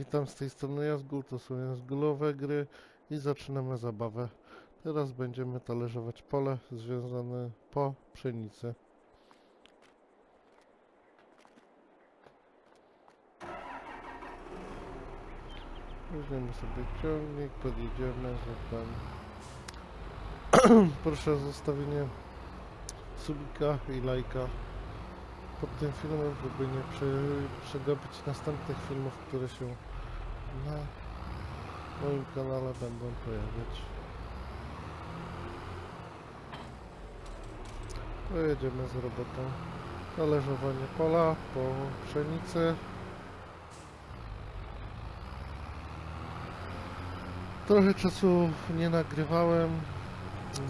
Witam z tej strony Jazgul, to są Jazgulowe gry i zaczynamy zabawę. Teraz będziemy talerzować pole związane po pszenicy. Weźmiemy sobie ciągnik, podjedziemy, tam. Proszę o zostawienie subika i lajka pod tym filmem, żeby nie przegapić następnych filmów, które się na moim kanale będą pojawiać. Pojedziemy z robotą. Talerzowanie pola po pszenicy. Trochę czasu nie nagrywałem,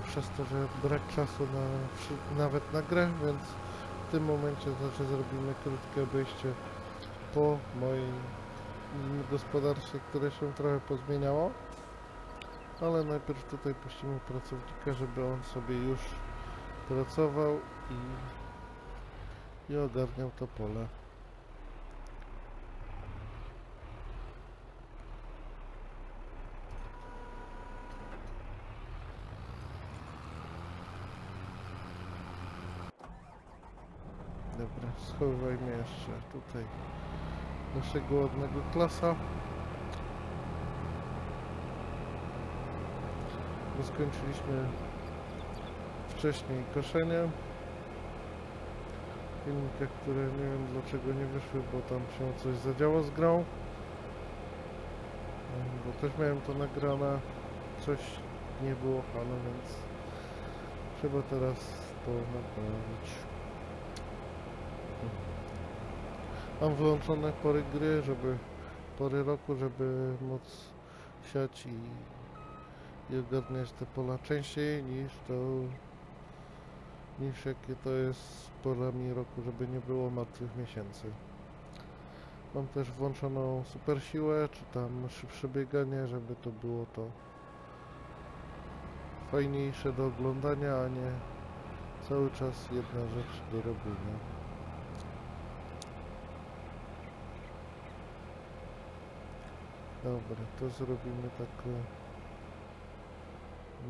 przez to, że brak czasu na, nawet na grę, więc w tym momencie znaczy zrobimy krótkie obejście po moim mm, gospodarstwie, które się trochę pozmieniało. Ale najpierw tutaj puścimy pracownika, żeby on sobie już pracował i, i ogarniał to pole. Dobra, schowajmy jeszcze tutaj naszego ładnego klasa. Bo skończyliśmy wcześniej koszenie. Filmika, które nie wiem dlaczego nie wyszły, bo tam się coś zadziało z grą. Bo też miałem to nagrane, coś nie było halo, więc trzeba teraz to naprawić. Mam wyłączone pory gry, żeby pory roku, żeby móc siać i, i ogarniać te pola częściej niż to niż jakie to jest z porami roku, żeby nie było martwych miesięcy. Mam też włączoną super siłę, czy tam szybsze bieganie, żeby to było to fajniejsze do oglądania, a nie cały czas jedna rzecz do robienia. Dobra, to zrobimy takie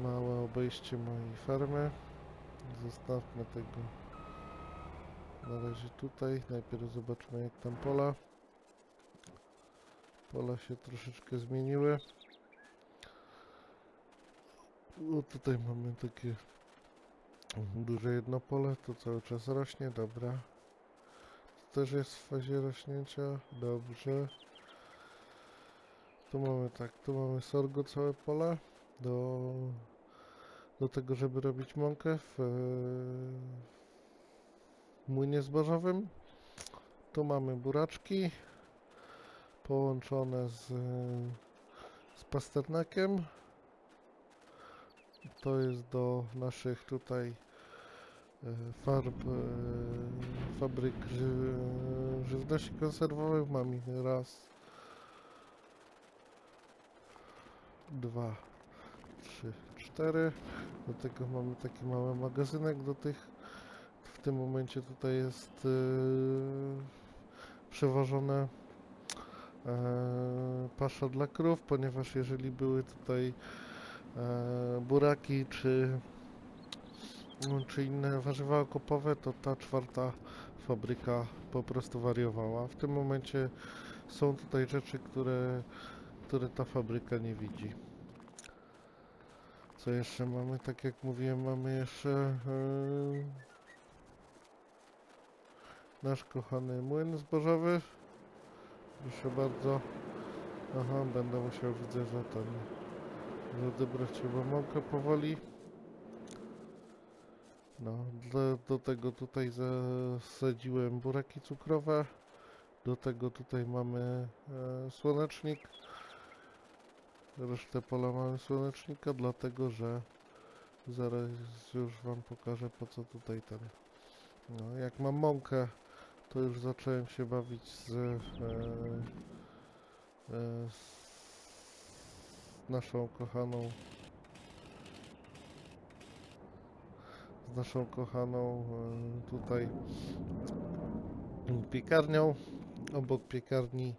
małe obejście mojej farmy. Zostawmy tego na razie tutaj. Najpierw zobaczmy jak tam pola. Pola się troszeczkę zmieniły. No tutaj mamy takie duże jedno pole, to cały czas rośnie, dobra. To też jest w fazie rośnięcia, dobrze. Tu mamy tak, tu mamy sorgo całe pole do, do tego, żeby robić mąkę w, w młynie zbożowym. Tu mamy buraczki połączone z, z pasternakiem. To jest do naszych tutaj e, farb, e, fabryk ży, żywności konserwowych. Mam ich raz, dwa, trzy, cztery. Do tego mamy taki mały magazynek do tych. W tym momencie tutaj jest yy, e, pasza dla krów, ponieważ jeżeli były tutaj e, buraki czy, no, czy inne warzywa okopowe, to ta czwarta fabryka po prostu wariowała. W tym momencie są tutaj rzeczy, które które ta fabryka nie widzi. Co jeszcze mamy? Tak jak mówiłem, mamy jeszcze yy, nasz kochany młyn zbożowy. Proszę bardzo. Aha, będę musiał, widzę, że ten odebrać chyba mąkę powoli. No, do, do tego tutaj zasadziłem buraki cukrowe. Do tego tutaj mamy e, słonecznik. Resztę pola mamy słonecznika, dlatego że zaraz już wam pokażę po co tutaj ten. No, jak mam mąkę, to już zacząłem się bawić z, e, e, z naszą kochaną z naszą kochaną e, tutaj piekarnią. Obok piekarni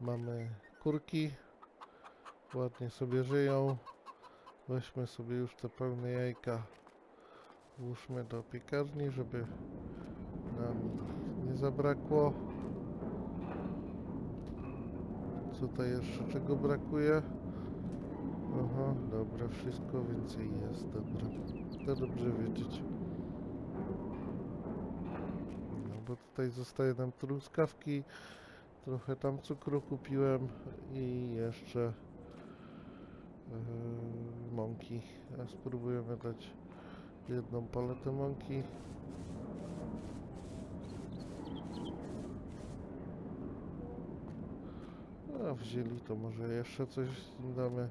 Mamy kurki. Ładnie sobie żyją. Weźmy sobie już te pełne jajka. Włóżmy do piekarni, żeby nam nie zabrakło. Co tutaj jeszcze czego brakuje? Aha, dobra, wszystko więcej jest, dobra. To dobrze wiedzieć. No bo tutaj zostaje nam truskawki, trochę tam cukru kupiłem i jeszcze mąki. A spróbujemy dać jedną paletę mąki. A wzięli to może jeszcze coś damy.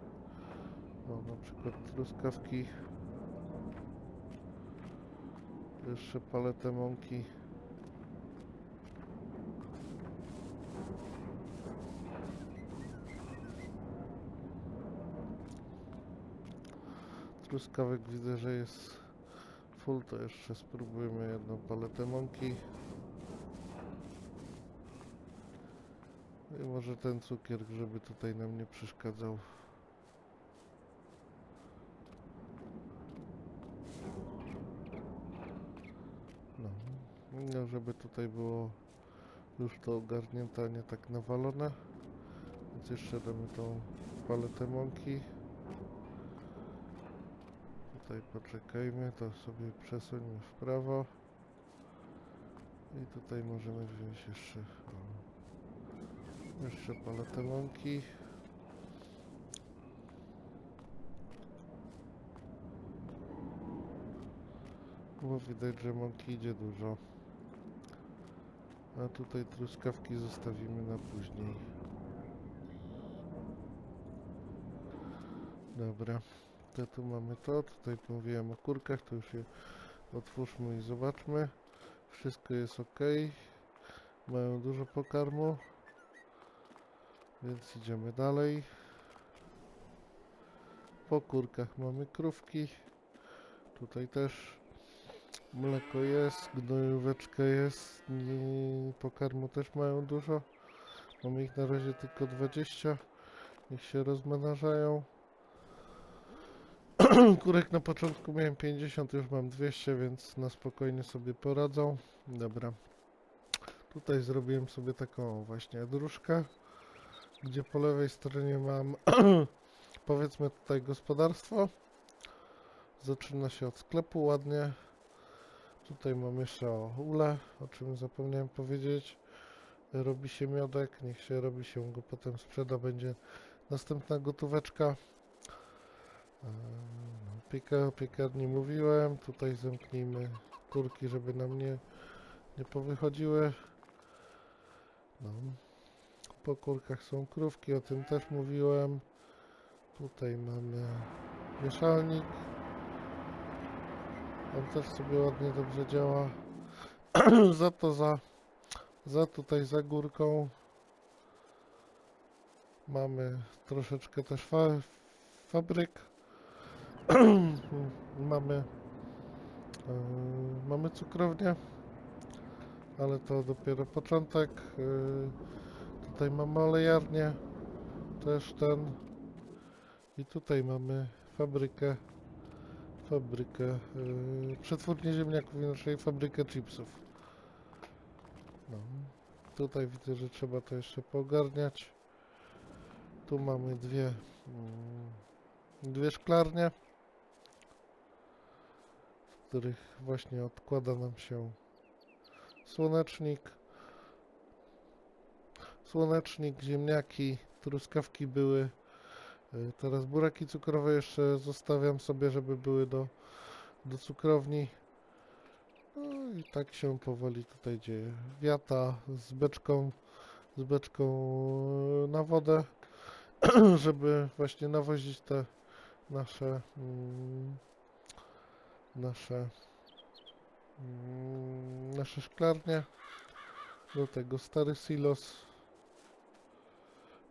No na przykład truskawki. Jeszcze paletę mąki. Truskawek widzę, że jest full, to jeszcze spróbujemy jedną paletę mąki. I może ten cukier, żeby tutaj nam nie przeszkadzał. No, no żeby tutaj było już to ogarnięte, a nie tak nawalone. Więc jeszcze damy tą paletę mąki. Tutaj poczekajmy, to sobie przesuńmy w prawo. I tutaj możemy wziąć jeszcze, o, jeszcze paletę mąki. Bo widać, że mąki idzie dużo. A tutaj truskawki zostawimy na później. Dobra. To tu mamy to, tutaj mówiłem o kurkach, to już je otwórzmy i zobaczmy. Wszystko jest ok. Mają dużo pokarmu. Więc idziemy dalej. Po kurkach mamy krówki. Tutaj też mleko jest, gnojóweczka jest. Nie, pokarmu też mają dużo. Mamy ich na razie tylko 20. Niech się rozmnażają. Kurek na początku miałem 50, już mam 200, więc na spokojnie sobie poradzą. Dobra. Tutaj zrobiłem sobie taką właśnie dróżkę, gdzie po lewej stronie mam powiedzmy tutaj gospodarstwo. Zaczyna się od sklepu ładnie. Tutaj mam jeszcze o ule, o czym zapomniałem powiedzieć. Robi się miodek, niech się robi się go potem sprzeda, będzie następna gotóweczka. Eee, no, Pieka, piekarni mówiłem, tutaj zamknijmy kurki, żeby nam nie, nie powychodziły. No. Po kurkach są krówki, o tym też mówiłem. Tutaj mamy mieszalnik. On też sobie ładnie dobrze działa. za to za, za tutaj za górką mamy troszeczkę też fa fabryk. mamy e, mamy cukrownię, ale to dopiero początek. E, tutaj mamy olejarnię, też ten. I tutaj mamy fabrykę, fabrykę, e, przetwórnię ziemniaków, inaczej fabrykę chipsów. No. Tutaj widzę, że trzeba to jeszcze poogarniać. Tu mamy dwie, mm, dwie szklarnie, których właśnie odkłada nam się słonecznik. Słonecznik, ziemniaki, truskawki były. Y, Teraz buraki cukrowe jeszcze zostawiam sobie, żeby były do, do cukrowni. No i tak się powoli tutaj dzieje. Wiata z beczką, z beczką y, na wodę, żeby właśnie nawozić te nasze mm, nasze mm, nasze szklarnie. Do tego stary silos,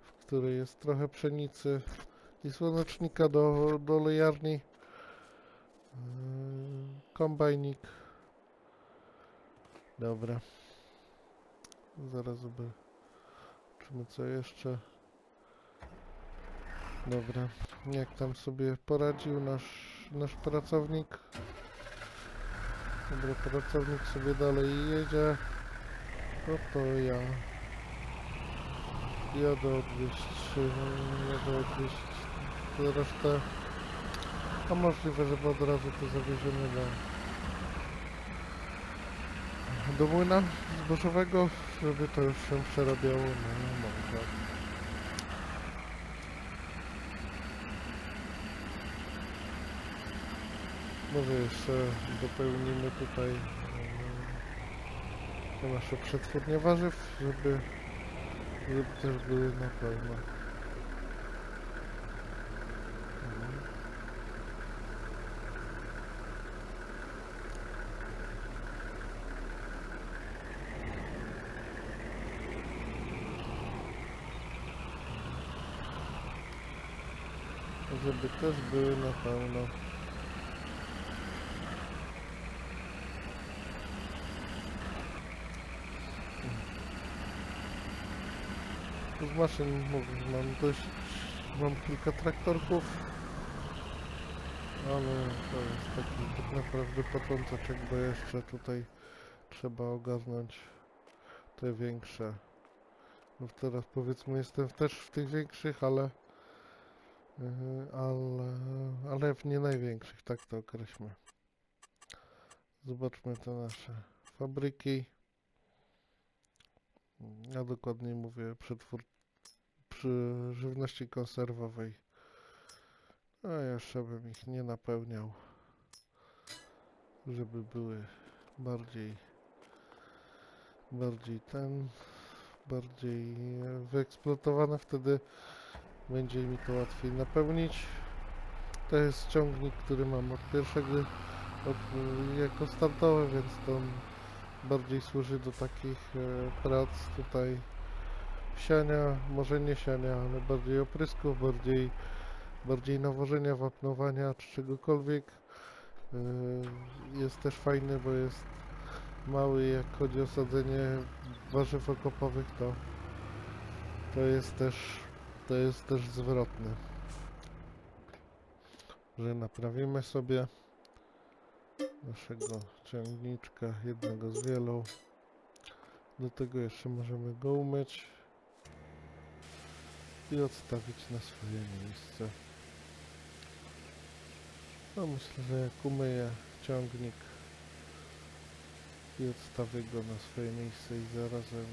w której jest trochę pszenicy i słonecznika do, do lejarni. Yy, Kombajnik. Dobra. Zaraz zobaczymy, co jeszcze. Dobra, jak tam sobie poradził nasz, nasz pracownik? Dobra, pracownik sobie dalej jedzie. No to ja jadę odwieźć, jadę odwieźć tę resztę. A możliwe, że od razu to zawieziemy do, do młyna zbożowego, żeby to już się przerabiało na mąkę. Może jeszcze dopełnimy tutaj e, te nasze przetwórnie warzyw, żeby, żeby też były na pełno. Żeby też były na pełno. Z maszyn mówię, mam dość, mam kilka traktorków, ale to jest taki tak naprawdę począteczek, bo jeszcze tutaj trzeba ogarnąć te większe. No teraz powiedzmy jestem też w tych większych, ale yy, ale, ale w nie największych, tak to określmy. Zobaczmy te nasze fabryki. Ja dokładniej mówię przetwór przy żywności konserwowej. A jeszcze bym ich nie napełniał, żeby były bardziej bardziej ten bardziej wyeksploatowane, wtedy będzie mi to łatwiej napełnić. To jest ciągnik, który mam od pierwszego od, jako startowy, więc to bardziej służy do takich e, prac tutaj siania, może nie siania, ale bardziej oprysków, bardziej, bardziej nawożenia, wapnowania czy czegokolwiek. E, Jest też fajny, bo jest mały, jak chodzi o sadzenie warzyw okopowych, to to jest też to jest też zwrotne. Że naprawimy sobie naszego ciągniczka, jednego z wielu. Do tego jeszcze możemy go umyć i odstawić na swoje miejsce. No myślę, że jak umyję ciągnik i odstawię go na swoje miejsce i zarazem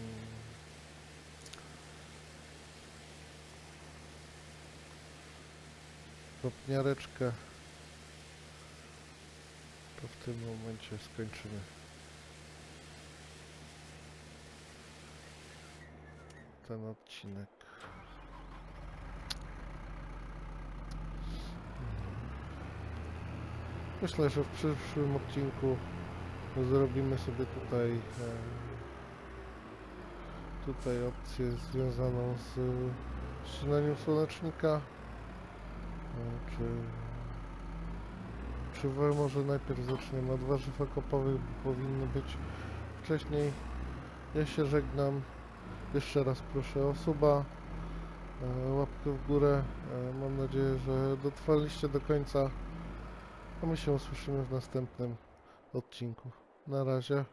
wapniareczkę to w tym momencie skończymy. Ten odcinek. Myślę, że w przyszłym odcinku zrobimy sobie tutaj tutaj opcję związaną z ścinaniem słonecznika. E, Czy czy może najpierw zaczniemy od warzyw okopowych, bo powinny być wcześniej. Ja się żegnam. Jeszcze raz proszę o suba, e, łapkę w górę. E, Mam nadzieję, że dotrwaliście do końca. A my się usłyszymy w następnym odcinku. Na razie.